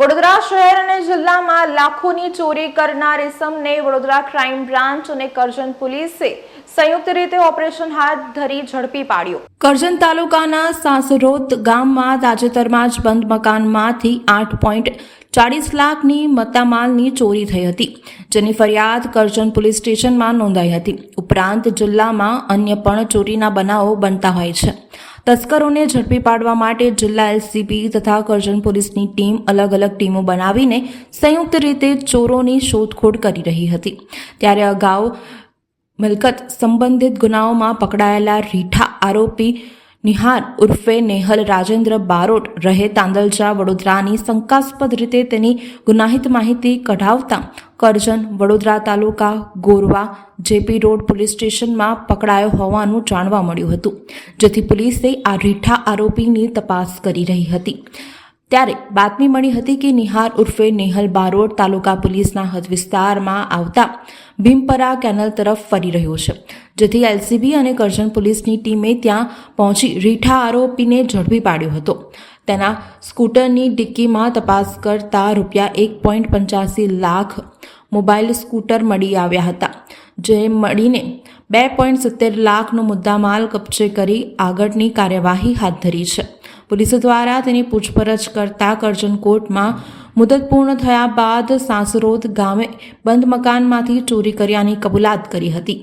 વડોદરા શહેર અને જિલ્લામાં લાખોની ચોરી કરનાર ઇસમને વડોદરા ક્રાઇમ બ્રાન્ચ અને કરજણ પોલીસે સંયુક્ત રીતે ઓપરેશન હાથ ધરી ઝડપી પાડ્યો. કરજણ તાલુકાના સાસરોદ ગામમાં તાજેતરમાં જ બંધ મકાનમાંથી આઠ પોઈન્ટ ચાળીસ લાખની મત્તામાલની ચોરી થઈ હતી, જેની ફરિયાદ કરજણ પોલીસ સ્ટેશનમાં નોંધાઈ હતી. ઉપરાંત જિલ્લામાં અન્ય પણ ચોરીના બનાવો બનતા હોય છે. તસ્કરોને ઝડપી પાડવા માટે જિલ્લા એલસીબી તથા કરજણ પોલીસની ટીમ અલગ અલગ ટીમો બનાવીને સંયુક્ત રીતે ચોરોની શોધખોળ કરી રહી હતી. ત્યારે અગાઉ મિલકત સંબંધિત ગુનાઓમાં પકડાયેલા રીઠા આરોપી નિહાર ઉર્ફે નેહલ રાજેન્દ્ર બારોટ રહે તાંદલજા વડોદરાની શંકાસ્પદ રીતે તેની ગુનાહિત માહિતી કઢાવતા કરજણ વડોદરા તાલુકા ગોરવા જેપી રોડ પોલીસ સ્ટેશનમાં પકડાયો હોવાનું જાણવા મળ્યું હતું, જેથી પોલીસે આ રીઠા આરોપીની તપાસ કરી રહી હતી. ત્યારે બાતમી મળી હતી કે નિહાર ઉર્ફે નેહલ બારોટ તાલુકા પોલીસના હદ વિસ્તારમાં આવતા ભીમપરા કેનલ તરફ ફરી રહ્યો છે. જેથી એલસીબી અને કરજણ પોલીસની ટીમે ત્યાં પહોંચી રીઠા આરોપીને ઝડપી પાડ્યો હતો. તેના સ્કૂટરની ડિક્કીમાં તપાસ કરતા રૂપિયા એક પોઈન્ટ પંચ્યાસી લાખ મોબાઈલ સ્કૂટર મળી આવ્યા હતા, જે મળીને બે પોઈન્ટ સિત્તેર લાખનો મુદ્દામાલ કબજે કરી આગળની કાર્યવાહી હાથ ધરી છે. પોલીસ દ્વારા તેની પૂછપરછ કરતા કરજણ કોર્ટમાં મુદત પૂર્ણ થયા બાદ સાસરોદ ગામે બંધ મકાનમાંથી ચોરી કર્યાની કબૂલાત કરી હતી.